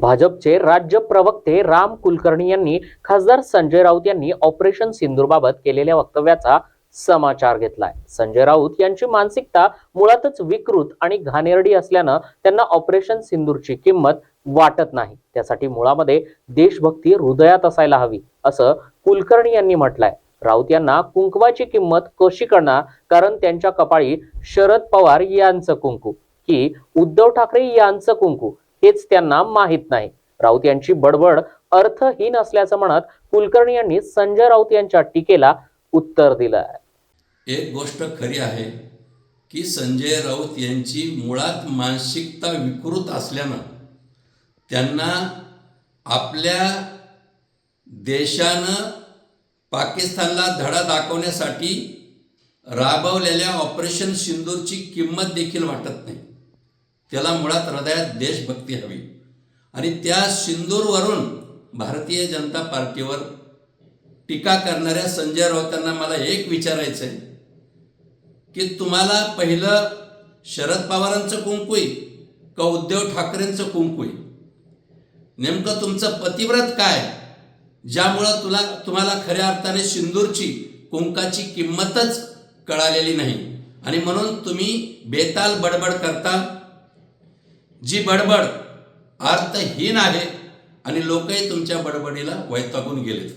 भाजपचे राज्य प्रवक्ते राम कुलकर्णी यांनी खासदार संजय राऊत यांनी ऑपरेशन सिंदूरबाबत केलेल्या वक्तव्याचा समाचार घेतलाय. संजय राऊत यांची मानसिकता मुळातच विकृत आणि घाणेरडी असल्यानं त्यांना ऑपरेशन सिंदूरची किंमत वाटत नाही. त्यासाठी मुळामध्ये देशभक्ती हृदयात असायला हवी असं कुलकर्णी यांनी म्हटलंय. राऊत यांना कुंकवाची किंमत कशी करणार कारण त्यांच्या कपाळी शरद पवार यांचं कुंकू की उद्धव ठाकरे यांचं कुंकू हेच त्यांना माहीत नाही. राऊत यांची बडबड अर्थहीन असल्याचं म्हणत कुलकर्णी यांनी संजय राऊत यांच्या टीकेला उत्तर दिलं एक गोष्ट खरी आहे की संजय राऊत यांची मुळात मानसिकता विकृत असल्यानं त्यांना आपल्या देशानं पाकिस्तानला धडा दाखवण्यासाठी राबवलेल्या ऑपरेशन सिंदूरची किंमत देखील वाटत नाही. त्याला मुळात हृदयात देशभक्ती हवी. आणि त्या सिंदूरवरून भारतीय जनता पार्टीवर टीका करणाऱ्या संजय राऊतांना मला एक विचारायचं आहे की तुम्हाला पहिलं शरद पवारांचं कुंकू आहे का उद्धव ठाकरेंचं कुंकू आहे नेमकं तुमचं पतिव्रत काय? ज्यामुळं तुला तुम्हाला खऱ्या अर्थाने सिंदूरची कुंकाची किंमतच कळालेली नाही. आणि म्हणून तुम्ही बेताल बडबड करता जी बडबड अर्थहीन आहे आणि लोकही तुमच्या बडबडीला वैतागून गेलेत.